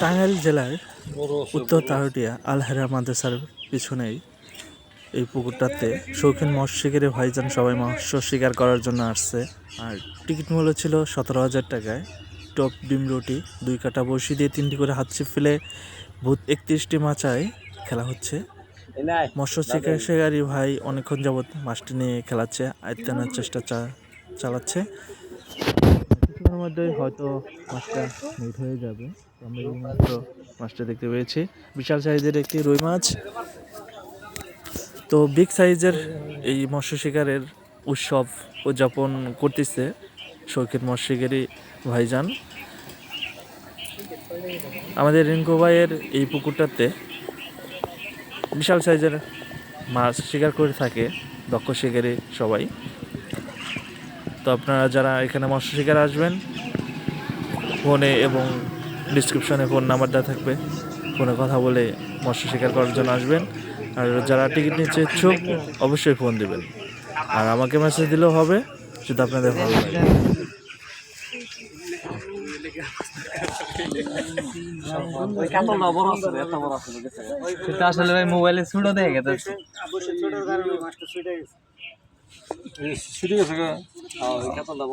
টাঙ্গাইল জেলার উত্তর তারটিয়া আলহেরা মাদ্রাসার পিছনেই এই পুকুরটাতে শৌখিন মৎস্য শিকারী ভাইজান সবাই মৎস্য শিকার করার জন্য আসছে। আর টিকিট মূল্য ছিল সতেরো হাজার টাকায়। টপ ডিম রুটি দুই কাটা বসি দিয়ে তিনটি করে হাত ছিপ ফেলে ভূত একত্রিশটি মাচায় খেলা হচ্ছে। মৎস্য শিকার শিকারী ভাই অনেকক্ষণ যাবৎ মাছটি নিয়ে খেলাচ্ছে আয়ত্তানোর চেষ্টা চা- চালাচ্ছে। কিছুক্ষণের মধ্যেই হয়তো মাছটা মিট হয়ে যাবে। আমরা মাছটা দেখতে পেয়েছি। বিশাল সাইজের একটি রুই মাছ। তো বিগ সাইজের এই মৎস্য শিকারের উৎসব উদযাপন করতেছে শৌখিন মৎস্য ভাইজান। আমাদের রিঙ্কু ভাইয়ের এই পুকুরটাতে বিশাল সাইজের মাছ শিকার করে থাকে দক্ষ শিকারী সবাই। তো আপনারা যারা এখানে মৎস্য শিকার আসবেন ফোনে এবং ডিসক্রিপশনে ফোন নাম্বার দেওয়া থাকবে। ফোনে কথা বলে মৎস্য শিকার করার জন্য আসবেন। আর যারা টিকিট নিচ্ছে ইচ্ছুক অবশ্যই ফোন দিবেন। আর আমাকে মেসেজ দিলেও হবে যদি আপনাদের ভালো লাগে। সেটা আসলে ভাই মোবাইলে ছুটো দেখে গেছে। ছুটে গেছে 好你看撞到